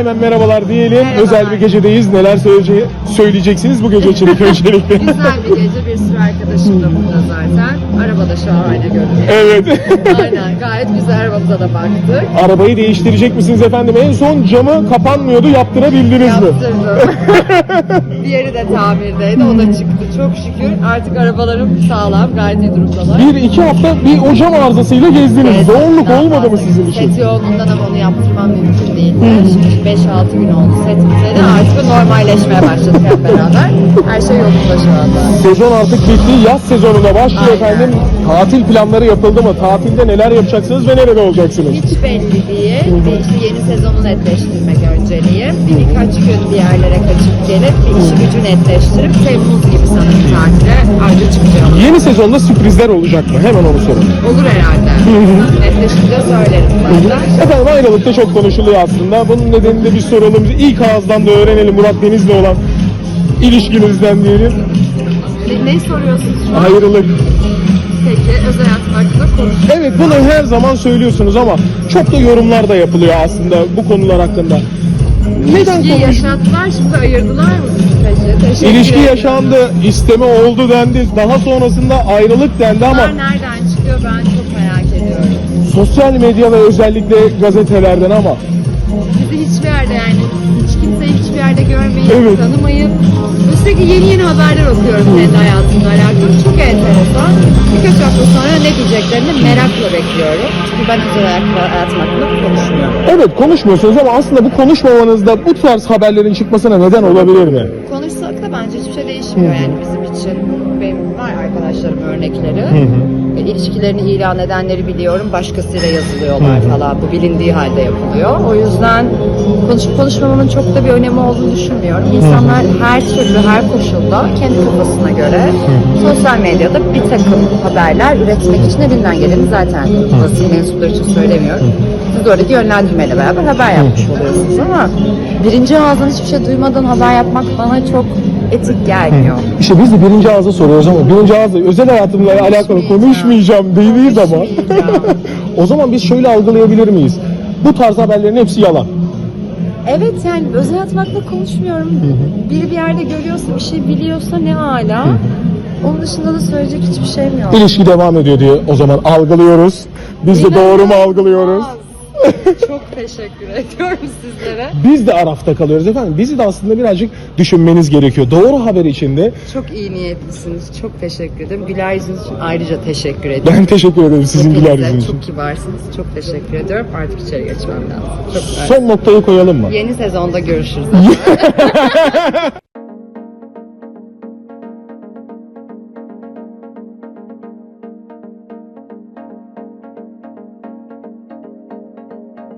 Hemen merhabalar diyelim. Merhabalar. Özel bir gecedeyiz. Neler söyleyece- söyleyeceksiniz bu gece için ilk öncelikle? Güzel bir gece. Bir sürü arkadaşım da burada zaten. Arabada şahane görünüyor. evet. Aynen. Gayet güzel arabamıza da baktık. Arabayı değiştirecek misiniz efendim? En son camı kapanmıyordu. Yaptırabildiniz mi? Yaptırdım. Diğeri de tamirdeydi. O da çıktı. Çok şükür. Artık arabalarım sağlam. Gayet iyi durumdalar. Bir iki hafta bir o cam arızasıyla gezdiniz. Daha olmadı mı sizin için? Set yoğunluğundan ama onu yaptırmam mümkün değildi. Şimdi 5-6 gün oldu setimize de artık normalleşmeye başladık hep beraber. Her şey yolunda şu anda. Sezon artık bitti. Yaz sezonuna başlıyor Aynen. efendim. Tatil planları yapıldı mı? Tatilde neler yapacaksınız ve nerede olacaksınız? Hiç belli değil. Bir yeni sezonu netleştirmek önceliğim. Bir birkaç gün bir yerlere kaçıp gelip bir işi gücü netleştirip Temmuz gibi sanırım tatile ayrı çıkacağım. Yeni sezonda sürprizler olacak mı? Hemen onu sorun. Olur herhalde. Netleşince söylerim zaten. Efendim ayrılıkta çok konuşuluyor aslında. Bunun nedenini de bir soralım. İlk ağızdan da öğrenelim Murat Deniz'le olan ilişkinizden diyelim. Ne, ne soruyorsunuz şu an? Ayrılık. Peki özel hayatım hakkında konuş. Evet bunu her zaman söylüyorsunuz ama çok da yorumlar da yapılıyor aslında bu konular hakkında. Neden İlişkiyi konuş? yaşattılar şimdi ayırdılar mı peki? Teşekkür İlişki ederim. yaşandı, isteme oldu dendi. Daha sonrasında ayrılık dendi ama Bunlar nereden çıkıyor ben çok merak ediyorum. sosyal medya ve özellikle gazetelerden ama Bizi hiçbir yerde yani hiç kimseyi hiçbir yerde görmeyin, Evet. tanımayın. Ve sürekli yeni yeni haberler okuyorum kendi hayatımla alakalı. Çok enteresan. Birkaç hafta sonra ne diyeceklerini merakla bekliyorum. Çünkü ben özel hayat- hayatım hakkında konuşmuyorum. evet konuşmuyorsunuz ama aslında bu konuşmamanızda bu tarz haberlerin çıkmasına neden olabilir mi? Bence hiçbir şey değişmiyor yani bizim için. Benim var arkadaşlarım örnekleri. E, İlişkilerini ilan edenleri biliyorum. Başkasıyla yazılıyorlar falan. Bu bilindiği halde yapılıyor. O yüzden konuşup konuşmamamın çok da bir önemi olduğunu düşünmüyorum. İnsanlar her türlü, her koşulda kendi kafasına göre sosyal medyada bir takım haberler üretmek için elinden geleni zaten basın mensupları için söylemiyorum. Siz oradaki yönlendirmeyle beraber haber yapmış oluyorsunuz ama birinci ağızdan hiçbir şey duymadan haber yapmak bana çok etik gelmiyor. İşte biz de birinci ağza soruyoruz ama birinci ağızda özel hayatımla alakalı Konuşmayacağım. konuşmayacağım dediği zaman Konuşmayacağım. o zaman biz şöyle algılayabilir miyiz? Bu tarz haberlerin hepsi yalan. Evet yani özel hayatım hakkında konuşmuyorum. Biri bir yerde görüyorsa, bir şey biliyorsa ne hala. Onun dışında da söyleyecek hiçbir şeyim yok. İlişki devam ediyor diye o zaman algılıyoruz. Biz de doğru mu algılıyoruz? Çok teşekkür ediyorum sizlere. Biz de arafta kalıyoruz efendim. Bizi de aslında birazcık düşünmeniz gerekiyor. Doğru haber içinde Çok iyi niyetlisiniz. Çok teşekkür ederim. Güler yüzünüz için ayrıca teşekkür ediyorum. ben teşekkür ederim sizin Hepinize güler yüzünüz için. Çok kibarsınız. Çok teşekkür ediyorum. Artık içeri geçmem lazım. Çok güzel. Son noktayı koyalım mı? Yeni sezonda görüşürüz.